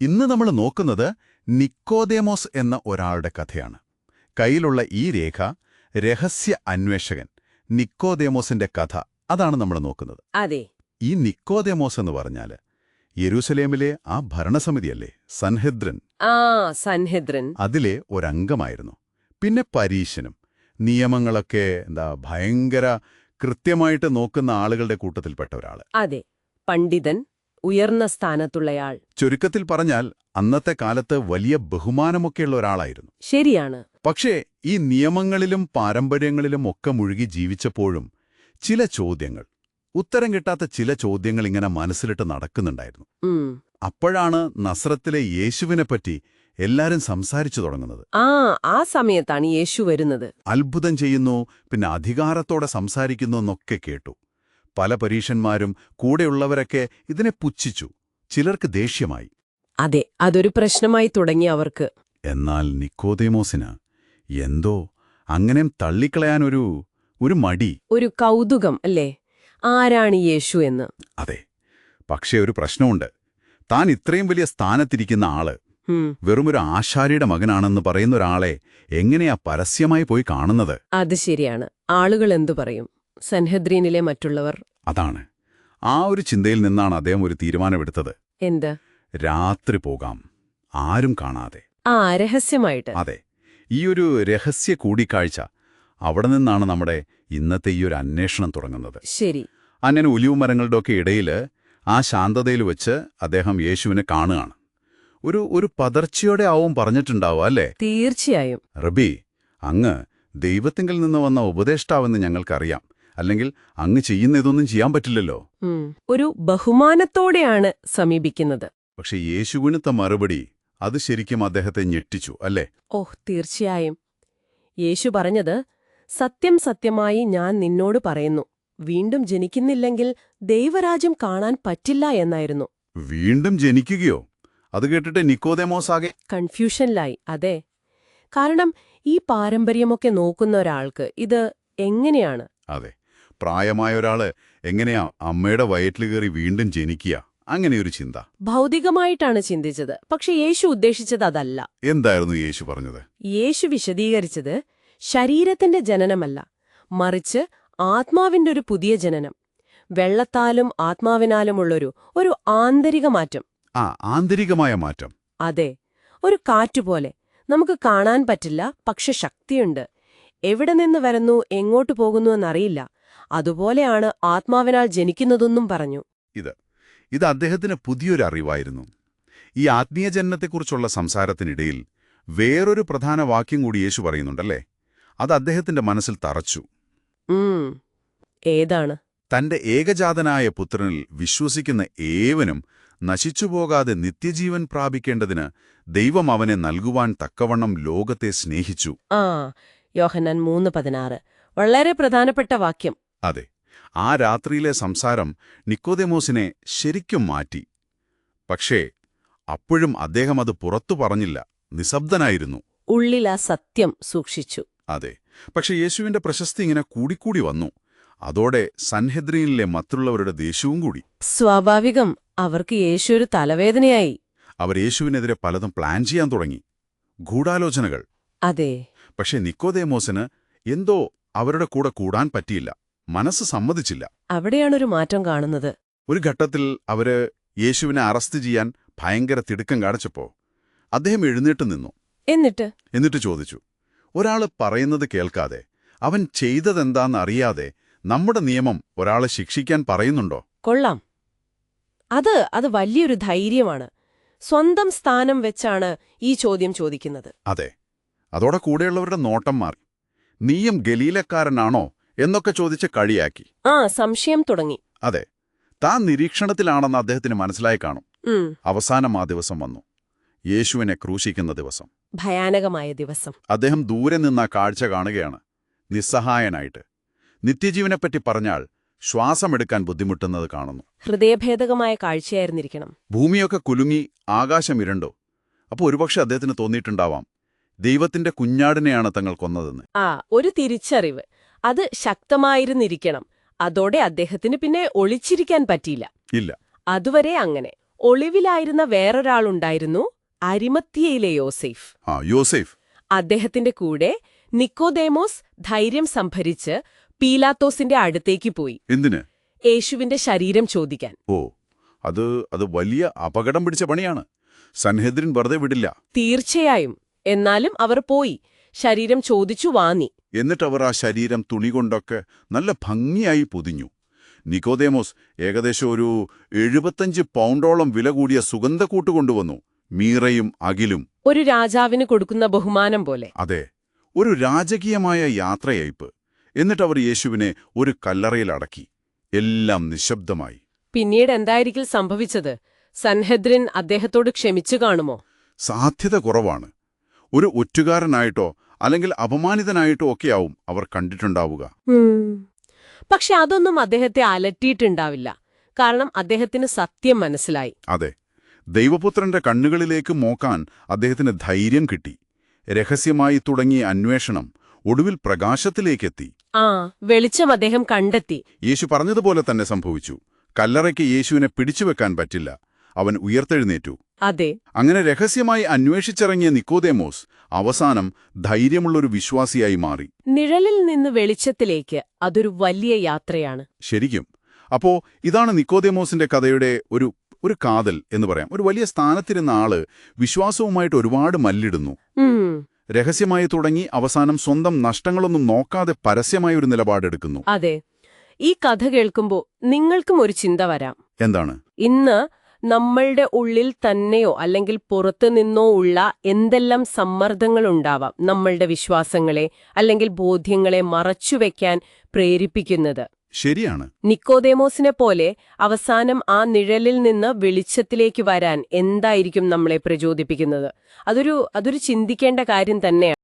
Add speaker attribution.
Speaker 1: ഇന്ന് നമ്മൾ നോക്കുന്നത് നിക്കോദേമോസ് എന്ന ഒരാളുടെ കഥയാണ്. കയ്യിലുള്ള ഈ രേഖ രഹസ്യ അന്വേഷകൻ നിക്കോദേമോസിന്റെ കഥ അതാണ് നമ്മൾ നോക്കുന്നത്.
Speaker 2: അതെ.
Speaker 1: ഈ നിക്കോദേമോസ് എന്ന് പറഞ്ഞാൽ യെരൂസലേമിലെ ആ ഭരണസമിതിയല്ലേ? സൻഹെദ്രൻ.
Speaker 2: ആ സൻഹെദ്രൻ.
Speaker 1: അതിലെ ഒരംഗമായിരുന്നു. പിന്നെ പരീശനും നിയമങ്ങളൊക്കെ എന്താ ഭയങ്കര കൃത്യമായിട്ട് നോക്കുന്ന ആളുകളുടെ കൂട്ടത്തിൽപ്പെട്ട ഒരാൾ
Speaker 2: അതെ. പണ്ഡിതൻ ഉയർന്ന സ്ഥാനത്തുള്ളയാൾ.
Speaker 1: ചുരുക്കത്തിൽ പറഞ്ഞാൽ അന്നത്തെ കാലത്ത് വലിയ ബഹുമാനമൊക്കെയുള്ള ഒരാളായിരുന്നു.
Speaker 2: ശരിയാണ്.
Speaker 1: പക്ഷേ ഈ നിയമങ്ങളിലും പാരമ്പര്യങ്ങളിലും ഒക്കെ മുഴുകി ജീവിച്ചപ്പോഴും ചില ചോദ്യങ്ങൾ ഉത്തരം കിട്ടാത്ത ചില ചോദ്യങ്ങൾ ഇങ്ങനെ മനസ്സിലിട്ട് നടക്കുന്നുണ്ടായിരുന്നു. അപ്പോഴാണ് നസ്രത്തിലെ യേശുവിനെപ്പറ്റി എല്ലാരും സംസാരിച്ചു തുടങ്ങുന്നത്.
Speaker 2: ആ ആ സമയത്താണ് യേശു വരുന്നത്.
Speaker 1: അത്ഭുതം ചെയ്യുന്നു പിന്നെ അധികാരത്തോടെ സംസാരിക്കുന്നു എന്നൊക്കെ കേട്ടു. പല പരീക്ഷന്മാരും കൂടെയുള്ളവരൊക്കെ ഇതിനെ പുച്ഛിച്ചു. ചിലർക്ക് ദേഷ്യമായി.
Speaker 2: അതെ അതൊരു പ്രശ്നമായി തുടങ്ങി അവർക്ക്.
Speaker 1: എന്നാൽ നിക്കോദേമോസിന് എന്തോ അങ്ങനെ തള്ളിക്കളയാനൊരു ഒരു മടി.
Speaker 2: ഒരു കൗതുകം അല്ലേ? ആരാണ് യേശു എന്ന്?
Speaker 1: അതെ പക്ഷേ ഒരു പ്രശ്നമുണ്ട്. താൻ ഇത്രയും വലിയ സ്ഥാനത്തിരിക്കുന്ന
Speaker 2: ആൾ
Speaker 1: വെറുമൊരു ആശാരിയുടെ മകനാണെന്ന് പറയുന്ന ഒരാളെ എങ്ങനെയാ പരസ്യമായി പോയി കാണുന്നത്?
Speaker 2: അത് ശരിയാണ്. ആളുകൾ എന്തു പറയും? സൻഹദ്രീനിലെ മറ്റുള്ളവർ?
Speaker 1: അതാണ്. ആ ഒരു ചിന്തയിൽ നിന്നാണ് അദ്ദേഹം ഒരു തീരുമാനമെടുത്തത്.
Speaker 2: എന്ത്?
Speaker 1: രാത്രി പോകാം. ആരും കാണാതെ.
Speaker 2: ആ രഹസ്യമായിട്ട്.
Speaker 1: അതെ. ഈ ഒരു രഹസ്യ കൂടിക്കാഴ്ച അവിടെ നിന്നാണ് നമ്മുടെ ഇന്നത്തെ ഈ ഒരു അന്വേഷണം തുടങ്ങുന്നത്.
Speaker 2: ശരി.
Speaker 1: അങ്ങനെ ഒലിവുമരങ്ങളുടെയൊക്കെ ഇടയിൽ ആ ശാന്തതയിൽ വെച്ച് അദ്ദേഹം യേശുവിനെ കാണുകയാണ്. ഒരു ഒരു പതർച്ചയോടെ ആവും പറഞ്ഞിട്ടുണ്ടാവും അല്ലേ?
Speaker 2: തീർച്ചയായും.
Speaker 1: റബി അങ്ങ് ദൈവത്തിങ്കിൽ നിന്ന് വന്ന ഉപദേഷ്ടാവെന്ന് ഞങ്ങൾക്കറിയാം. അല്ലെങ്കിൽ അങ്ങ് ചെയ്യുന്ന ഇതൊന്നും ചെയ്യാൻ പറ്റില്ലല്ലോ.
Speaker 2: ഒരു ബഹുമാനത്തോടെയാണ് സമീപിക്കുന്നത്.
Speaker 1: പക്ഷെ യേശുവിനത്തെ മറുപടി അത് ശരിക്കും അദ്ദേഹത്തെ ഞെട്ടിച്ചു അല്ലേ?
Speaker 2: ഓഹ് തീർച്ചയായും. യേശു പറഞ്ഞത് സത്യം സത്യമായി ഞാൻ നിന്നോട് പറയുന്നു. വീണ്ടും ജനിക്കുന്നില്ലെങ്കിൽ ദൈവരാജ്യം കാണാൻ പറ്റില്ല എന്നായിരുന്നു.
Speaker 1: വീണ്ടും ജനിക്കുകയോ? അത് കേട്ടിട്ട് നിക്കോദേമോസാകെ
Speaker 2: കൺഫ്യൂഷനിലായി. അതെ. കാരണം ഈ പാരമ്പര്യമൊക്കെ നോക്കുന്ന ഒരാൾക്ക് ഇത് എങ്ങനെയാണ്?
Speaker 1: അതെ. പ്രായമായ ഒരാൾ എങ്ങനെയാ അമ്മയുടെ വയറ്റിൽ കയറി വീണ്ടും ജനിക്കുക? അങ്ങനെയൊരു ചിന്ത.
Speaker 2: ഭൗതികമായിട്ടാണ് ചിന്തിച്ചത്. പക്ഷെ യേശു ഉദ്ദേശിച്ചത് അതല്ല.
Speaker 1: എന്തായിരുന്നു യേശു പറഞ്ഞത്?
Speaker 2: യേശു വിശദീകരിച്ചത് ശരീരത്തിന്റെ ജനനമല്ല മറിച്ച് ആത്മാവിന്റെ ഒരു പുതിയ ജനനം. വെള്ളത്താലും ആത്മാവിനാലുമുള്ളൊരു ഒരു ആന്തരിക മാറ്റം.
Speaker 1: ആ ആന്തരികമായ മാറ്റം.
Speaker 2: അതെ ഒരു കാറ്റുപോലെ. നമുക്ക് കാണാൻ പറ്റില്ല പക്ഷെ ശക്തിയുണ്ട്. എവിടെ നിന്ന് വരുന്നു എങ്ങോട്ട് പോകുന്നു എന്നറിയില്ല. അതുപോലെയാണ് ആത്മാവിനാൽ ജനിക്കുന്നതെന്നും പറഞ്ഞു.
Speaker 1: ഇത് ഇത് അദ്ദേഹത്തിന് പുതിയൊരു അറിവായിരുന്നു. ഈ ആത്മീയ ജന്മത്തെക്കുറിച്ചുള്ള സംസാരത്തിനിടയിൽ വേറൊരു പ്രധാന വാക്യം കൂടി യേശു പറയുന്നുണ്ടല്ലേ? അത് അദ്ദേഹത്തിന്റെ മനസ്സിൽ തറച്ചു.
Speaker 2: ഏതാണ്?
Speaker 1: തന്റെ ഏകജാതനായ പുത്രനിൽ വിശ്വസിക്കുന്ന ഏവനും നശിച്ചുപോകാതെ നിത്യജീവൻ പ്രാപിക്കേണ്ടതിന് ദൈവം അവനെ നൽകുവാൻ തക്കവണ്ണം ലോകത്തെ സ്നേഹിച്ചു.
Speaker 2: ആ യോഹന്നാൻ മൂന്ന് പതിനാറ്. വളരെ പ്രധാനപ്പെട്ട വാക്യം.
Speaker 1: അതെ. ആ രാത്രിയിലെ സംസാരം നിക്കോദെമോസിനെ ശരിക്കും മാറ്റി. പക്ഷേ അപ്പോഴും അദ്ദേഹം അത് പുറത്തു പറഞ്ഞില്ല. നിശബ്ദനായിരുന്നു.
Speaker 2: ഉള്ളിൽ ആ സത്യം സൂക്ഷിച്ചു.
Speaker 1: അതെ. പക്ഷെ യേശുവിന്റെ പ്രശസ്തി ഇങ്ങനെ കൂടിക്കൂടി വന്നു. അതോടെ സൻഹെദ്രീനിലെ മറ്റുള്ളവരുടെ ദേഷ്യവും കൂടി.
Speaker 2: സ്വാഭാവികം. അവർക്ക് യേശു ഒരു തലവേദനയായി.
Speaker 1: അവർ യേശുവിനെതിരെ പലതും പ്ലാൻ ചെയ്യാൻ തുടങ്ങി. ഗൂഢാലോചനകൾ.
Speaker 2: അതെ.
Speaker 1: പക്ഷെ നിക്കോദേമോസിന് എന്തോ അവരുടെ കൂടെ കൂടാൻ പറ്റിയില്ല. മനസ്സ് സമ്മതിച്ചില്ല.
Speaker 2: അവിടെയാണൊരു മാറ്റം കാണുന്നത്.
Speaker 1: ഒരു ഘട്ടത്തിൽ അവർ യേശുവിനെ അറസ്റ്റ് ചെയ്യാൻ ഭയങ്കര തിടുക്കം കാണിച്ചപ്പോ അദ്ദേഹം എഴുന്നേറ്റ് നിന്നു.
Speaker 2: എന്നിട്ട്?
Speaker 1: എന്നിട്ട് ചോദിച്ചു ഒരാൾ പറയുന്നത് കേൾക്കാതെ അവൻ ചെയ്തതെന്താന്നറിയാതെ നമ്മുടെ നിയമം ഒരാളെ ശിക്ഷിക്കാൻ പറയുന്നുണ്ടോ?
Speaker 2: കൊള്ളാം. അത് അത് വലിയൊരു ധൈര്യമാണ്. സ്വന്തം സ്ഥാനം വെച്ചാണ് ഈ ചോദ്യം ചോദിക്കുന്നത്.
Speaker 1: അതെ. അതോടെ കൂടെയുള്ളവരുടെ നോട്ടം മാറി. നീയും ഗലീലക്കാരനാണോ എന്നൊക്കെ ചോദിച്ച് കളിയാക്കി.
Speaker 2: ആ സംശയം തുടങ്ങി.
Speaker 1: അതെ താൻ നിരീക്ഷണത്തിലാണെന്ന് അദ്ദേഹത്തിന് മനസ്സിലായി കാണും. അവസാനം ആ ദിവസം വന്നു. യേശുവിനെ ക്രൂശിക്കുന്ന ദിവസം.
Speaker 2: ഭയാനകമായ ദിവസം.
Speaker 1: അദ്ദേഹം ദൂരെ നിന്ന് ആ കാഴ്ച കാണുകയാണ്. നിസ്സഹായനായിട്ട്. നിത്യജീവനെപ്പറ്റി പറഞ്ഞാൽ ശ്വാസമെടുക്കാൻ ബുദ്ധിമുട്ടുന്നത് കാണുന്നു.
Speaker 2: ഹൃദയഭേദകമായ കാഴ്ചയായിരുന്നിരിക്കണം.
Speaker 1: ഭൂമിയൊക്കെ കുലുങ്ങി ആകാശം ഇരണ്ടോ. അപ്പോൾ ഒരുപക്ഷെ അദ്ദേഹത്തിന് തോന്നിയിട്ടുണ്ടാവാം ദൈവത്തിന്റെ കുഞ്ഞാടിനെയാണ് തങ്ങൾ കൊന്നതെന്ന്.
Speaker 2: ആ ഒരു തിരിച്ചറിവ്. അത് ശക്തമായിരുന്നിരിക്കണം. അതോടെ അദ്ദേഹത്തിന് പിന്നെ ഒളിച്ചിരിക്കാൻ പറ്റിയില്ല.
Speaker 1: ഇല്ല.
Speaker 2: അതുവരെ അങ്ങനെ. ഒളിവിലായിരുന്ന വേറൊരാളുണ്ടായിരുന്നു അരിമത്തിയയിലെ യോസേഫ്.
Speaker 1: ആ യോസേഫ്.
Speaker 2: അദ്ദേഹത്തിന്റെ കൂടെ നിക്കോദേമോസ് ധൈര്യം സംഭരിച്ച് പീലാത്തോസിന്റെ അടുത്തേക്ക് പോയി.
Speaker 1: എന്തിന്?
Speaker 2: യേശുവിന്റെ ശരീരം ചോദിക്കാൻ.
Speaker 1: ഓ അത് അത് വലിയ അപകടം പിടിച്ച പണിയാണ്. സൻഹെദ്രിൻ വെറുതെ വിടില്ല.
Speaker 2: തീർച്ചയായും. എന്നാലും അവർ പോയി. ശരീരം ചോദിച്ചു വാങ്ങി
Speaker 1: എന്നിട്ടവർ ആ ശരീരം തുണി കൊണ്ടൊക്കെ നല്ല ഭംഗിയായി പൊതിഞ്ഞു. നിക്കോദേമോസ് ഏകദേശം ഒരു എഴുപത്തഞ്ച് പൗണ്ടോളം വില കൂടിയ സുഗന്ധക്കൂട്ട് കൊണ്ടുവന്നു. മീറയും അകിലും
Speaker 2: ഒരു രാജാവിന് കൊടുക്കുന്ന ബഹുമാനം പോലെ.
Speaker 1: അതെ ഒരു രാജകീയമായ യാത്രയയപ്പ്. എന്നിട്ടവർ യേശുവിനെ ഒരു കല്ലറയിൽ അടക്കി. എല്ലാം നിശബ്ദമായി.
Speaker 2: പിന്നീട് എന്തായിരിക്കും സംഭവിച്ചത്? സൻഹദ്രിൻ അദ്ദേഹത്തോട് ക്ഷമിച്ചു കാണുമോ?
Speaker 1: സാധ്യത കുറവാണ്. ഒരു ഒറ്റുകാരനായിട്ടോ അല്ലെങ്കിൽ അപമാനിതനായിട്ടോ ഒക്കെയാവും അവർ കണ്ടിട്ടുണ്ടാവുക.
Speaker 2: പക്ഷെ അതൊന്നും അദ്ദേഹത്തെ അലട്ടിയിട്ടുണ്ടാവില്ല. കാരണം അദ്ദേഹത്തിന് സത്യം മനസ്സിലായി.
Speaker 1: അതെ. ദൈവപുത്രന്റെ കണ്ണുകളിലേക്ക് നോക്കാൻ അദ്ദേഹത്തിന് ധൈര്യം കിട്ടി. രഹസ്യമായി തുടങ്ങിയ അന്വേഷണം ഒടുവിൽ പ്രകാശത്തിലേക്കെത്തി.
Speaker 2: ആ വെളിച്ചം അദ്ദേഹം കണ്ടെത്തി.
Speaker 1: യേശു പറഞ്ഞതുപോലെ തന്നെ സംഭവിച്ചു. കല്ലറയ്ക്ക് യേശുവിനെ പിടിച്ചുവെക്കാൻ പറ്റില്ല. അവൻ ഉയർത്തെഴുന്നേറ്റു.
Speaker 2: അതെ.
Speaker 1: അങ്ങനെ രഹസ്യമായി അന്വേഷിച്ചിറങ്ങിയ നിക്കോദേമോസ് അവസാനം ധൈര്യമുള്ളൊരു വിശ്വാസിയായി മാറി.
Speaker 2: നിഴലിൽ നിന്ന് വെളിച്ചത്തിലേക്ക് അതൊരു വലിയ യാത്രയാണ്.
Speaker 1: ശരിക്കും. അപ്പോ ഇതാണ് നിക്കോദേമോസിന്റെ കഥയുടെ ഒരു ഒരു കാതൽ എന്ന് പറയാം. ഒരു വലിയ സ്ഥാനത്തിരുന്ന ആൾ വിശ്വാസവുമായിട്ട് ഒരുപാട് മല്ലിടുന്നു. രഹസ്യമായി തുടങ്ങി അവസാനം സ്വന്തം നഷ്ടങ്ങളൊന്നും നോക്കാതെ പരസ്യമായ ഒരു നിലപാടെടുക്കുന്നു.
Speaker 2: അതെ. ഈ കഥ കേൾക്കുമ്പോൾ നിങ്ങൾക്കും ഒരു ചിന്ത വരാം.
Speaker 1: എന്താണ്?
Speaker 2: ഇന്ന് നമ്മളുടെ ഉള്ളിൽ തന്നെയോ അല്ലെങ്കിൽ പുറത്തു നിന്നോ ഉള്ള എന്തെല്ലാം സമ്മർദ്ദങ്ങളുണ്ടാവാം നമ്മളുടെ വിശ്വാസങ്ങളെ അല്ലെങ്കിൽ ബോധ്യങ്ങളെ മറച്ചുവെക്കാൻ പ്രേരിപ്പിക്കുന്നത്.
Speaker 1: ശരിയാണ്.
Speaker 2: നിക്കോദേമോസിനെ പോലെ അവസാനം ആ നിഴലിൽ നിന്ന് വെളിച്ചത്തിലേക്ക് വരാൻ എന്തായിരിക്കും നമ്മളെ പ്രചോദിപ്പിക്കുന്നത്? അതൊരു അതൊരു ചിന്തിക്കേണ്ട കാര്യം തന്നെയാണ്.